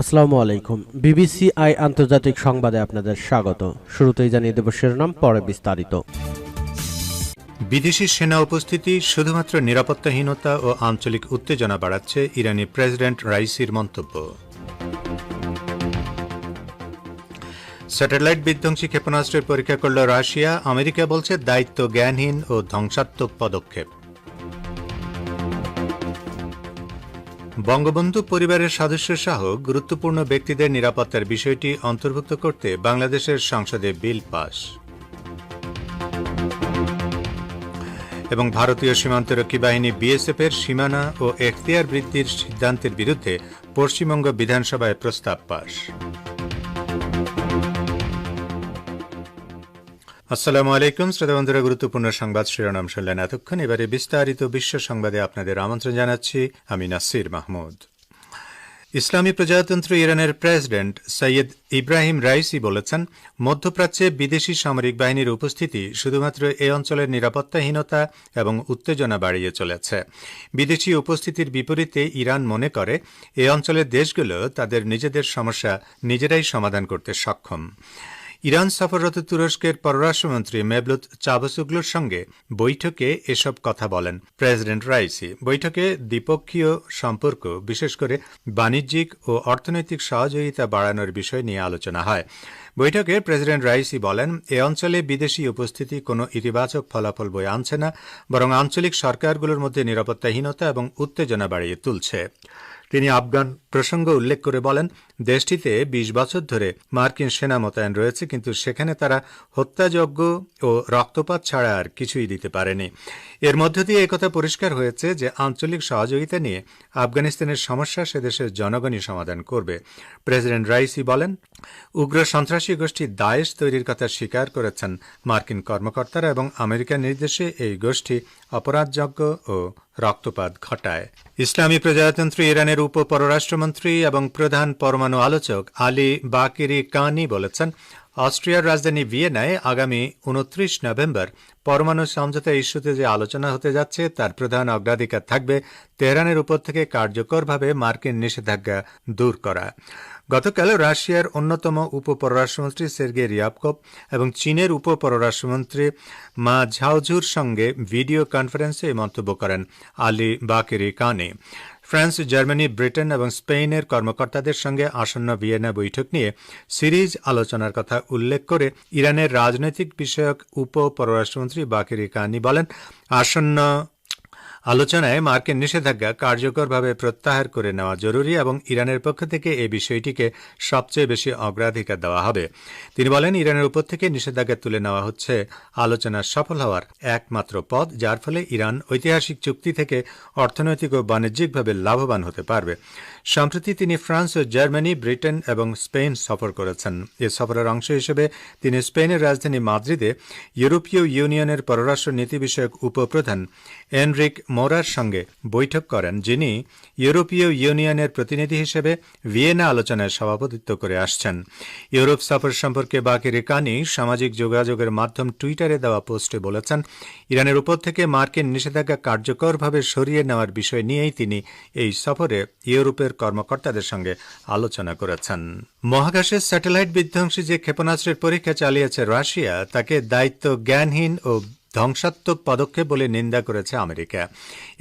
আসসালামু আলাইকুম। BBC I আন্তর্জাতিক সংবাদে আপনাদের স্বাগত। শুরুতেই জানিয়ে দেব শিরোনাম, পরে বিস্তারিত। বিদেশি সেনা উপস্থিতি, শুধুমাত্র নিরাপত্তাহীনতা ও আঞ্চলিক উত্তেজনা বাড়াচ্ছে ইরানি প্রেসিডেন্ট রাইসির মন্তব্য। স্যাটেলাইট বিধ্বংসী ক্ষেপণাস্ত্রের পরীক্ষা করল রাশিয়া। আমেরিকা বলছে দায়িত্ব জ্ঞানহীন ও ধ্বংসাত্মক পদক্ষেপ। বঙ্গবন্ধু পরিবারের সদস্য সহ গুরুত্বপূর্ণ ব্যক্তিদের নিরাপত্তার বিষয়টি অন্তর্ভুক্ত করতে বাংলাদেশের সংসদে বিল পাস। এবং ভারতীয় সীমান্তরক্ষী বাহিনী বিএসএফ এর সীমানা ও এখতিয়ার বৃদ্ধির সিদ্ধান্তের বিরুদ্ধে পশ্চিমবঙ্গ বিধানসভায় প্রস্তাব পাশ আসসালামু আলাইকুম শ্রোতা বন্ধুরা গুরুত্বপূর্ণ সংবাদ শিরোনাম শুনলেন এতক্ষণ। এবারে বিস্তারিত বিশ্ব সংবাদে আপনাদের আমন্ত্রণ জানাচ্ছি আমি নাসির মাহমুদ। ইসলামী প্রজাতন্ত্র ইরানের প্রেসিডেন্ট সৈয়দ ইব্রাহিম রাইসি বলেছেন, মধ্যপ্রাচ্যে বিদেশি সামরিক বাহিনীর উপস্থিতি শুধুমাত্র এ অঞ্চলের নিরাপত্তাহীনতা এবং উত্তেজনা বাড়িয়ে চলেছে। বিদেশি উপস্থিতির বিপরীতে ইরান মনে করে, এ অঞ্চলের দেশগুলো তাদের নিজেদের সমস্যা নিজেরাই সমাধান করতে সক্ষম। ইরান সফররত তুরস্কের পররাষ্ট্রমন্ত্রী মেবলুত চাবসুগলুর সঙ্গে বৈঠকে এসব কথা বলেন। প্রেসিডেন্ট রাইসি, বৈঠকে দ্বিপক্ষীয় সম্পর্ক, বিশেষ করে বাণিজ্যিক ও অর্থনৈতিক সহযোগিতা বাড়ানোর বিষয় নিয়ে আলোচনা হয়। বৈঠকে প্রেসিডেন্ট রাইসি বলেন, এ অঞ্চলে বিদেশি উপস্থিতি কোনো ইতিবাচক ফলাফল বয়ে আনছে না, বরং আঞ্চলিক সরকারগুলোর মধ্যে নিরাপত্তাহীনতা এবং উত্তেজনা বাড়িয়ে তুলছে। তিনি আফগান প্রসঙ্গ উল্লেখ করে বলেন দেশটিতে ২০ বছর ধরে মার্কিন সেনা মোতায়েন রয়েছে, কিন্তু সেখানে তারা হত্যাযজ্ঞ ও রক্তপাত ছাড়া আর কিছুই দিতে পারেনি। এর মধ্য দিয়ে একথা পরিষ্কার হয়েছে যে, আঞ্চলিক সহযোগিতা নিয়ে আফগানিস্তানের সমস্যা সে দেশের জনগণই সমাধান করবে। প্রেসিডেন্ট রাইসি বলেন, উগ্র সন্ত্রাসী গোষ্ঠী দায়েশ তৈরির কথা স্বীকার করেছেন মার্কিন কর্মকর্তারা এবং আমেরিকার নির্দেশে এই গোষ্ঠী অপরাধযজ্ঞ ও রক্তপাত ঘটায়। ইসলামী প্রজাতন্ত্র ইরানের উপ পররাষ্ট্রমন্ত্রী এবং প্রধান পরমাণু আলোচক আলী বাকিরি কানি বলেছেন, অস্ট্রিয়ার রাজধানী ভিয়েনায় আগামী উনত্রিশ নভেম্বর পরমাণু সমঝোতা ইস্যুতে যে আলোচনা হতে যাচ্ছে, তার প্রধান অগ্রাধিকার থাকবে তেহরানের উপর থেকে কার্যকরভাবে মার্কিন নিষেধাজ্ঞা দূর করা। গতকাল রাশিয়ার অন্যতম উপ পররাষ্ট্রমন্ত্রী সের্গে রিয়াবকভ এবং চীনের উপ পররাষ্ট্রমন্ত্রী মা ঝাওঝুর সঙ্গে ভিডিও কনফারেন্সে মন্তব্য করেন Ali Bagheri Kani. France, Germany, Britain এবং স্পেনের কর্মকর্তাদের সঙ্গে আসন্ন ভিয়েনা বৈঠক নিয়ে সিরিজ আলোচনার কথা উল্লেখ করে ইরানের রাজনৈতিক বিষয়ক উপ পররাষ্ট্রমন্ত্রী বাকেরি কানি বলেন, আসন্ন আলোচনায় মার্কিন নিষেধাজ্ঞা কার্যকরভাবে প্রত্যাহার করে নেওয়া জরুরি এবং ইরানের পক্ষ থেকে এই বিষয়টিকে সবচেয়ে বেশি অগ্রাধিকার দেওয়া হবে। তিনি বলেন, ইরানের উপর থেকে নিষেধাজ্ঞা তুলে নেওয়া হচ্ছে আলোচনা সফল হওয়ার একমাত্র পথ, যার ফলে ইরান ঐতিহাসিক চুক্তি থেকে অর্থনৈতিক ও বাণিজ্যিকভাবে লাভবান হতে পারবে। সম্প্রতি তিনি ফ্রান্স ও জার্মানি, ব্রিটেন এবং স্পেন সফর করেছেন। এ সফরের অংশ হিসেবে তিনি স্পেনের রাজধানী মাদ্রিদে ইউরোপীয় ইউনিয়নের পররাষ্ট্র নীতি বিষয়ক উপপ্রধান এনরিক মোরার সঙ্গে বৈঠক করেন, যিনি ইউরোপীয় ইউনিয়নের প্রতিনিধি হিসেবে ভিয়েনা আলোচনায় সভাপতিত্ব করে আসছেন। ইউরোপ সফর সম্পর্কে বাকি রেকানি সামাজিক যোগাযোগের মাধ্যম টুইটারে দেওয়া পোস্টে বলেছেন, ইরানের উপর থেকে মার্কিন নিষেধাজ্ঞা কার্যকরভাবে সরিয়ে নেওয়ার বিষয় নিয়েই তিনি এই সফরে ইউরোপের কর্মকর্তাদের সঙ্গে আলোচনা করেছেন। মহাকাশে স্যাটেলাইট বিধ্বংসী যে ক্ষেপণাস্ত্রের পরীক্ষা চালিয়েছে রাশিয়া, তাকে দায়িত্ব জ্ঞানহীন ও ধ্বংসাত্মক পদক্ষেপ বলে নিন্দা করেছে আমেরিকা।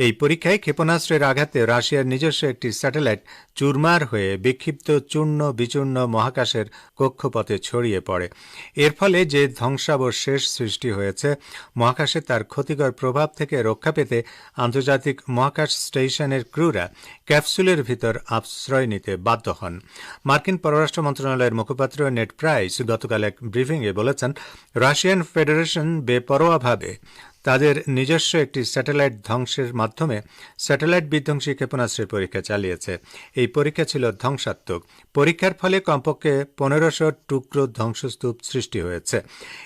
এই পরীক্ষায় ক্ষেপণাস্ত্রের আঘাতে রাশিয়ার নিজস্ব একটি স্যাটেলাইট চুরমার হয়ে বিক্ষিপ্ত চূর্ণ বিচূর্ণ মহাকাশের কক্ষপথে ছড়িয়ে পড়ে। এর ফলে যে ধ্বংসাবশেষ সৃষ্টি হয়েছে, মহাকাশে তার ক্ষতিকর প্রভাব থেকে রক্ষা পেতে আন্তর্জাতিক মহাকাশ স্টেশনের ক্রুরা ক্যাপসুলের ভিতর আশ্রয় নিতে বাধ্য হন। মার্কিন পররাষ্ট্র মন্ত্রণালয়ের মুখপাত্র নেট প্রাইস গতকাল এক ব্রিফিংয়ে বলেছেন, রাশিয়ান ফেডারেশন বেপরোয়াভাবে তাদের নিজস্ব একটি স্যাটেলাইট ধ্বংসের মাধ্যমে স্যাটেলাইট বিধ্বংসী ক্ষেপণাস্ত্রের পরীক্ষা চালিয়েছে। এই পরীক্ষা ছিল ধ্বংসাত্মক। পরীক্ষার ফলে কমপক্ষে পনেরোশো টুকরো ধ্বংসস্তূপ সৃষ্টি হয়েছে।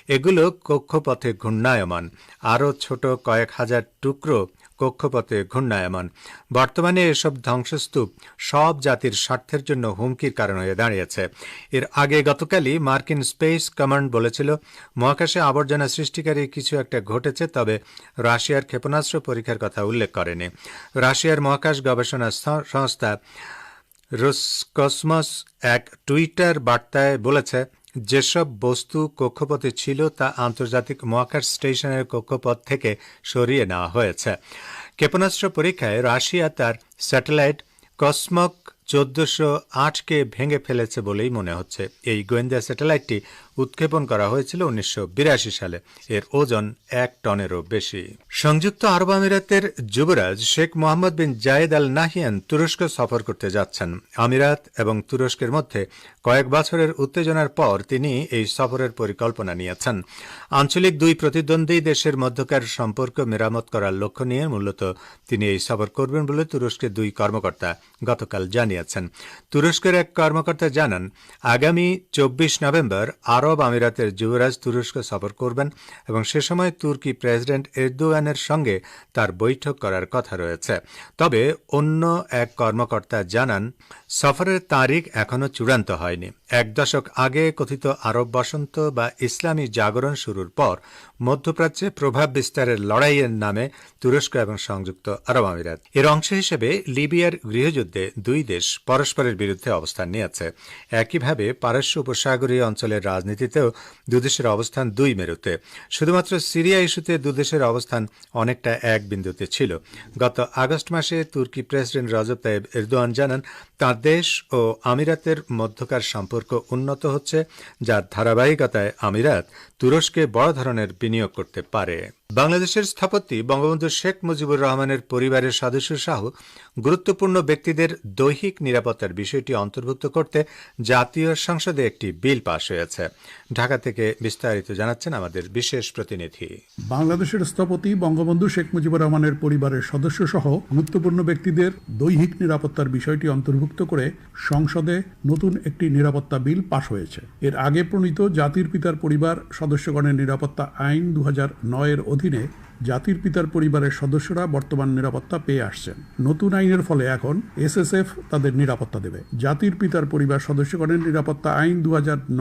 এগুলো কক্ষপথে ঘূর্ণায়মান। আরও ছোট কয়েক হাজার টুকরো কক্ষপথে ঘূর্ণায়মান। বর্তমানে এসব ধ্বংসস্তূপ সব জাতির স্বার্থের জন্য হুমকির কারণ হয়ে দাঁড়িয়েছে। এর আগে গতকালই মার্কিন স্পেস কমান্ড বলেছিল, মহাকাশে আবর্জনা সৃষ্টিকারী কিছু একটা ঘটেছে, তবে রাশিয়ার ক্ষেপণাস্ত্র পরীক্ষার কথা উল্লেখ করেনি। রাশিয়ার মহাকাশ গবেষণা সংস্থা রোসকসমস এক টুইটার বার্তায় বলেছে যেসব বস্তু কক্ষপথে ছিল তা আন্তর্জাতিক মহাকাশ স্টেশনের কক্ষপথ থেকে সরিয়ে নেওয়া হয়েছে। ক্ষেপণাস্ত্র পরীক্ষায় রাশিয়া তার স্যাটেলাইট কসমক চোদ্দশো আটকে ভেঙে ফেলেছে বলেই মনে হচ্ছে। এই গোয়েন্দা স্যাটেলাইটটি উৎক্ষেপণ করা হয়েছিল উনিশশো বিরাশি সালে। এর ওজন এক টনেরও বেশি। সংযুক্ত আরব আমিরাতের যুবরাজ শেখ মোহাম্মদ বিন জায়েদ আল নাহিয়ান তুরস্ক সফর করতে যাচ্ছেন। আমিরাত এবং তুরস্কের মধ্যে কয়েক বছরের উত্তেজনার পর তিনি এই সফরের পরিকল্পনা নিয়েছেন। আঞ্চলিক দুই প্রতিদ্বন্দ্বী দেশের মধ্যকার সম্পর্ক মেরামত করার লক্ষ্য নিয়ে মূলত তিনি এই সফর করবেন বলে তুরস্কের দুই কর্মকর্তা গতকাল জানিয়েছেন। তুরস্কের এক কর্মকর্তা জানান, আগামী চব্বিশ নভেম্বর আরব আমিরাতের যুবরাজ তুরস্ক সফর করবেন এবং সে সময় তুর্কি প্রেসিডেন্ট এরদোয়ানের সঙ্গে তার বৈঠক করার কথা রয়েছে। তবে অন্য এক কর্মকর্তা জানান, সফরের তারিখ এখনও চূড়ান্ত হয়নি। এক দশক আগে কথিত আরব বসন্ত বা ইসলামী জাগরণ শুরুর পর মধ্যপ্রাচ্যে প্রভাব বিস্তারের লড়াইয়ের নামে তুরস্ক এবং সংযুক্ত আরব আমিরাত। এর অংশ হিসেবে লিবিয়ার গৃহযুদ্ধে দুই দেশ পরস্পরের বিরুদ্ধে অবস্থান নিয়েছে। একইভাবে পারস্য উপসাগরীয় অঞ্চলের রাজনীতিতেও দুদেশের অবস্থান দুই মেরুতে। শুধুমাত্র সিরিয়া ইস্যুতে দুদেশের অবস্থান অনেকটা এক বিন্দুতে ছিল। গত আগস্ট মাসে তুর্কি প্রেসিডেন্ট রজব তাইব এরদোয়ান জানান, তাঁর দেশ ও আমিরাতের মধ্যকার সম্পর্ক উন্নত হচ্ছে, যার ধারাবাহিকতায় আমিরাত তুরস্কে বড় ধরনের বিনিয়োগ করতে পারে। বাংলাদেশের স্থপতি বঙ্গবন্ধু শেখ মুজিবুর রহমানের পরিবারের সদস্য সহ গুরুত্বপূর্ণ ব্যক্তিদের দৈহিক নিরাপত্তার বিষয়টি অন্তর্ভুক্ত করতে জাতীয় সংসদে একটি বিল পাশ হয়েছে। ঢাকা থেকে বিস্তারিত জানাচ্ছেন আমাদের বিশেষ প্রতিনিধি। বাংলাদেশের স্থপতি বঙ্গবন্ধু শেখ মুজিবুর রহমানের পরিবারের সদস্য সহ গুরুত্বপূর্ণ ব্যক্তিদের দৈহিক নিরাপত্তার বিষয়টি অন্তর্ভুক্ত করে সংসদে নতুন একটি নিরাপত্তা বিল পাশ হয়েছে। এর আগে প্রণীত জাতির পিতার পরিবার সদস্যগণের নিরাপত্তা আইন দু এর অধীনে জাতির পিতার পরিবারের সদস্যরা বর্তমান নিরাপত্তা পেয়ে আসছেন। নতুন আইনের ফলে এখন এসএসএফ তাদের নিরাপত্তা দেবে। জাতির পিতার পরিবার সদস্যগণের নিরাপত্তা আইন দু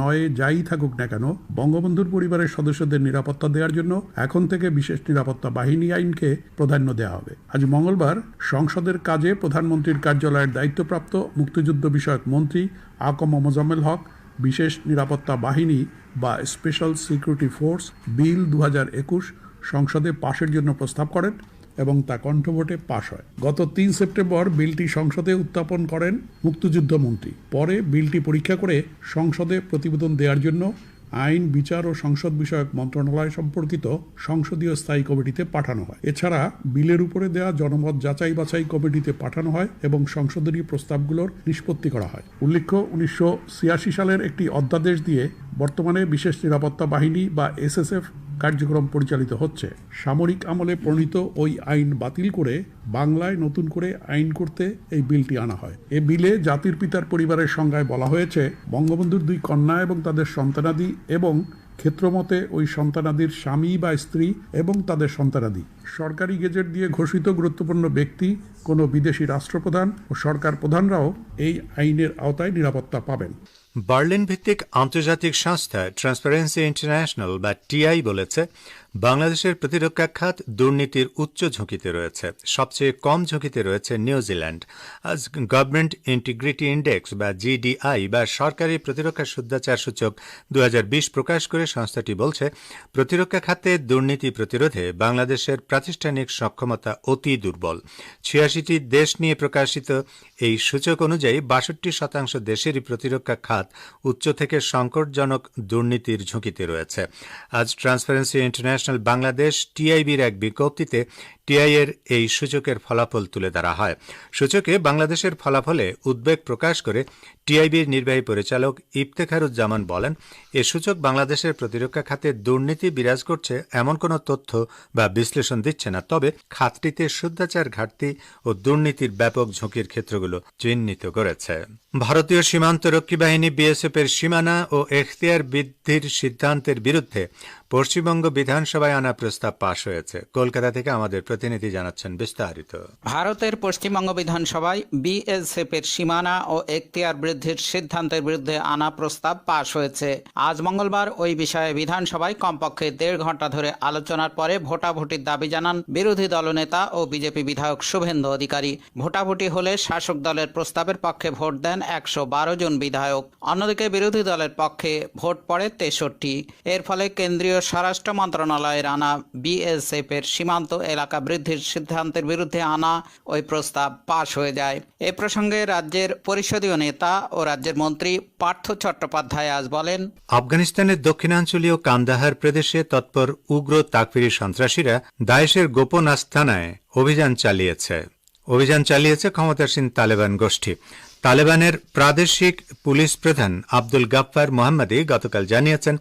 নয়ে যাই থাকুক না কেন, বঙ্গবন্ধুর পরিবারের সদস্যদের নিরাপত্তা দেওয়ার জন্য এখন থেকে বিশেষ নিরাপত্তা বাহিনী আইনকে প্রাধান্য দেওয়া হবে। আজ মঙ্গলবার সংসদের কাজে প্রধানমন্ত্রীর কার্যালয়ের দায়িত্বপ্রাপ্ত মুক্তিযুদ্ধ বিষয়ক মন্ত্রী আকম মোজাম্মেল হক, বিশেষ নিরাপত্তা বাহিনী বা স্পেশাল সিকিউরিটি ফোর্স বিল দু সংসদে পাশের জন্য প্রস্তাব করেন এবং তা কণ্ঠভোটে পাশ হয়। গত তিন সেপ্টেম্বর বিলটি সংসদে উত্থাপন করেন মুক্তিযুদ্ধ মন্ত্রী। পরে বিলটি পরীক্ষা করে সংসদে প্রতিবেদন দেওয়ার জন্য আইন, বিচার ও সংসদ বিষয়ক মন্ত্রণালয় সম্পর্কিত সংসদীয় স্থায়ী কমিটিতে পাঠানো হয়। এছাড়া বিলের উপরে দেওয়া জনমত যাচাই বাছাই কমিটিতে পাঠানো হয় এবং সংশোধনী প্রস্তাবগুলোর নিষ্পত্তি করা হয়। উল্লেখ্য, উনিশশো ছিয়াশি সালের একটি অধ্যাদেশ দিয়ে বর্তমানে বিশেষ নিরাপত্তা বাহিনী বা এসএসএফ কার্যক্রম পরিচালিত হচ্ছে। সামরিক আমলে প্রণীত ওই আইন বাতিল করে বাংলায় নতুন করে আইন করতে এই বিলটি আনা হয়। এ বিলে জাতির পিতার পরিবারের সংজ্ঞায় বলা হয়েছে, বঙ্গবন্ধুর দুই কন্যা এবং তাদের সন্তানাদি এবং ক্ষেত্রমতে ওই সন্তানাদির স্বামী বা স্ত্রী এবং তাদের সন্তানাদি। সরকারি গেজেট দিয়ে ঘোষিত গুরুত্বপূর্ণ ব্যক্তি কোনো বিদেশি রাষ্ট্রপ্রধান ও সরকার প্রধানরাও এই আইনের আওতায় নিরাপত্তা পাবেন। বার্লিন ভিত্তিক আন্তর্জাতিক সংস্থা ট্রান্সপারেন্সি ইন্টারন্যাশনাল বা টিআই বলেছে বাংলাদেশের প্রতিরক্ষা খাত দুর্নীতির উচ্চ ঝুঁকিতে রয়েছে। সবচেয়ে কম ঝুঁকিতে রয়েছে নিউজিল্যান্ড। আজ গভর্নমেন্ট ইন্টিগ্রিটি ইন্ডেক্স বা জিডিআই বা সরকারি প্রতিরক্ষা শুদ্ধাচার সূচক দু হাজার বিশ প্রকাশ করে সংস্থাটি বলছে, প্রতিরক্ষা খাতে দুর্নীতি প্রতিরোধে বাংলাদেশের প্রাতিষ্ঠানিক সক্ষমতা অতি দুর্বল। ছিয়াশিটি দেশ নিয়ে প্রকাশিত এই সূচক অনুযায়ী বাষট্টি শতাংশ দেশেরই প্রতিরক্ষা খাত উচ্চ থেকে সংকটজনক দুর্নীতির ঝুঁকিতে রয়েছে। আজ ট্রান্সপারেন্সি ইন্টারন্যাশনাল বাংলাদেশ টিআইবির এক বিজ্ঞপ্তিতে টিআই এর এই সূচকের ফলাফল তুলে ধরা হয়। সূচকে বাংলাদেশের ফলাফলে উদ্বেগ প্রকাশ করে টিআইবির নির্বাহী পরিচালক ইফতেখারুজ্জামান বলেন, এ সূচক বাংলাদেশের প্রতিরক্ষা খাতে দুর্নীতি বিরাজ করছে এমন কোনো তথ্য বা বিশ্লেষণ দিচ্ছে না। তবে খাতটিতে শুদ্ধাচার ঘাটতি ও দুর্নীতির ব্যাপক ঝুঁকির ক্ষেত্রগুলো চিহ্নিত করেছে। ভারতীয় সীমান্ত রক্ষী বাহিনী বিএসএফ এর সীমানা ও এখতিয়ার বৃদ্ধির সিদ্ধান্তের বিরুদ্ধে পশ্চিমবঙ্গ বিধানসভায় আনা প্রস্তাব পাশ হয়েছে। কলকাতা থেকে আমাদের প্রতিনিধি জানাচ্ছেন বিস্তারিত। ভারতের পশ্চিমবঙ্গ বিধানসভায় বিএসএফ এর সীমানা ও এখতিয়ার বৃদ্ধির সিদ্ধান্তের বিরুদ্ধে আনা প্রস্তাব পাশ হয়েছে। আজ মঙ্গলবার ওই বিষয়ে বিধানসভায় কমপক্ষে দেড় ঘণ্টা ধরে আলোচনার পরে ভোটাভুটির দাবি জানান বিরোধী দলনেতা ও বিজেপি বিধায়ক শুভেন্দু অধিকারী। ভোটাভুটি হলে শাসক দলের প্রস্তাবের পক্ষে ভোট দেন একশো বারো জন বিধায়ক। অন্যদিকে বিরোধী দলের পক্ষে ভোট পড়ে তেষট্টি। এর ফলে কেন্দ্রীয় স্বরাষ্ট্র মন্ত্রণালয়ের আনা বিএসএফ এর সীমান্ত এলাকা বৃদ্ধির সিদ্ধান্তের বিরুদ্ধে আনা ওই প্রস্তাব পাশ হয়ে যায়। এ প্রসঙ্গে রাজ্যের পরিষদীয় নেতা ও রাজ্যের মন্ত্রী পার্থ চট্টোপাধ্যায় আজ বলেন, আফগানিস্তানের দক্ষিণাঞ্চলীয় কান্দাহার প্রদেশে তৎপর উগ্র তাকফিরি সন্ত্রাসীরা দায়েশের গোপন আস্থানায় অভিযান চালিয়েছে। অভিযান চালিয়েছে ক্ষমতাসীন তালেবান গোষ্ঠী। তালেবানের প্রাদেশিক পুলিশ প্রধান আব্দুল গাফফার মোহাম্মদী গতকাল জানিয়েছেন,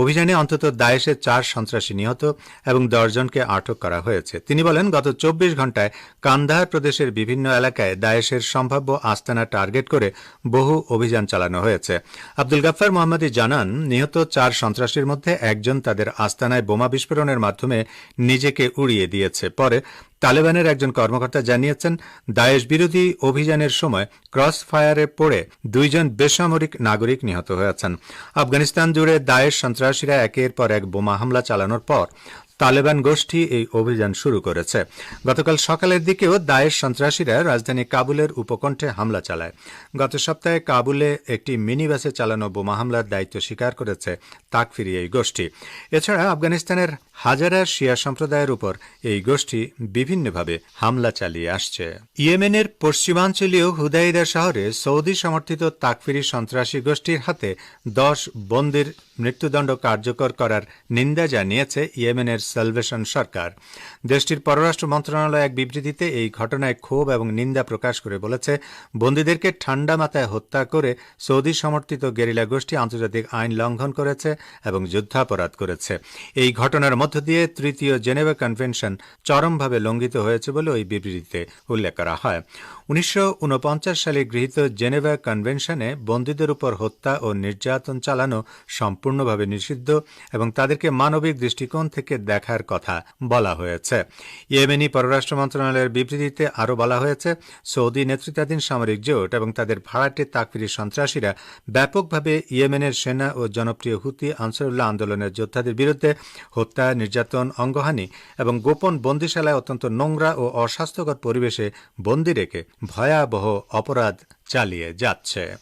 অভিযানে অন্তত দায়েশের চার সন্ত্রাসী নিহত এবং দশজনকে আটক করা হয়েছে। তিনি বলেন, গত চব্বিশ ঘন্টায় কান্দাহার প্রদেশের বিভিন্ন এলাকায় দায়েশের সম্ভাব্য আস্তানা টার্গেট করে বহু অভিযান চালানো হয়েছে। আব্দুল গাফফার মোহাম্মদী জানান, নিহত চার সন্ত্রাসীর মধ্যে একজন তাদের আস্তানায় বোমা বিস্ফোরণের মাধ্যমে নিজেকে উড়িয়ে দিয়েছে। পরে তালেবানের একজন কর্মকর্তা জানিয়েছেন, দায়েশ বিরোধী অভিযানের সময় ক্রস ফায়ারে পড়ে দুইজন বেসামরিক নাগরিক নিহত হয়েছেন। আফগানিস্তান জুড়ে দায়েশ সন্ত্রাসীরা একের পর এক বোমা হামলা চালানোর পর তালেবান গোষ্ঠী এই অভিযান শুরু করেছে। গতকাল সকালের দিকেও দায়েশ সন্ত্রাসীরা রাজধানী কাবুলের উপকণ্ঠে হামলা চালায়। গত সপ্তাহে কাবুলে একটি মিনি বাসে চালানো বোমা হামলার দায়িত্ব স্বীকার করেছে তাকফিরি এই গোষ্ঠী। এছাড়া আফগানিস্তানের হাজারা শিয়া সম্প্রদায়ের উপর এই গোষ্ঠী বিভিন্নভাবে হামলা চালিয়ে আসছে। ইয়েমেনের পশ্চিমাঞ্চলীয় হুদাইদা শহরে সৌদি সমর্থিত তাকফিরি সন্ত্রাসী গোষ্ঠীর হাতে দশ বন্দির মৃত্যুদণ্ড কার্যকর করার নিন্দা জানিয়েছে ইয়েমেনের সালভেশন সরকার। দেশটির পররাষ্ট্র মন্ত্রণালয় এক বিবৃতিতে এই ঘটনায় ক্ষোভ এবং নিন্দা প্রকাশ করে বলেছে, বন্দীদেরকে ঠান্ডা মাথায় হত্যা করে সৌদি সমর্থিত গেরিলা গোষ্ঠী আন্তর্জাতিক আইন লঙ্ঘন করেছে এবং যুদ্ধাপরাধ করেছে। এই ঘটনার মধ্য দিয়ে তৃতীয় জেনেভা কনভেনশন চরমভাবে লঙ্ঘিত হয়েছে বলে ওই বিবৃতিতে উল্লেখ করা হয়। উনিশশো উনপঞ্চাশ সালে গৃহীত জেনেভা কনভেনশনে বন্দীদের উপর হত্যা ও নির্যাতন চালানো সম্পূর্ণভাবে নিষিদ্ধ এবং তাদেরকে মানবিক দৃষ্টিকোণ থেকে দেখার কথা বলা হয়েছে। ইয়েমেনি পররাষ্ট্র মন্ত্রণালয়ের বিবৃতিতে আরও বলা হয়েছে, সৌদি নেতৃত্বাধীন সামরিক জোট এবং তাদের ভাড়াটে তাকফিরি সন্ত্রাসীরা ব্যাপকভাবে ইয়েমেনের সেনা ও জনপ্রিয় হুতি আনসারুল্লাহ আন্দোলনের যোদ্ধাদের বিরুদ্ধে হত্যা, নির্যাতন, অঙ্গহানি এবং গোপন বন্দিশালায় অত্যন্ত নোংরা ও অস্বাস্থ্যকর পরিবেশে বন্দী রেখে ভয়াবহ অপরাধ চালিয়ে যাচ্ছে।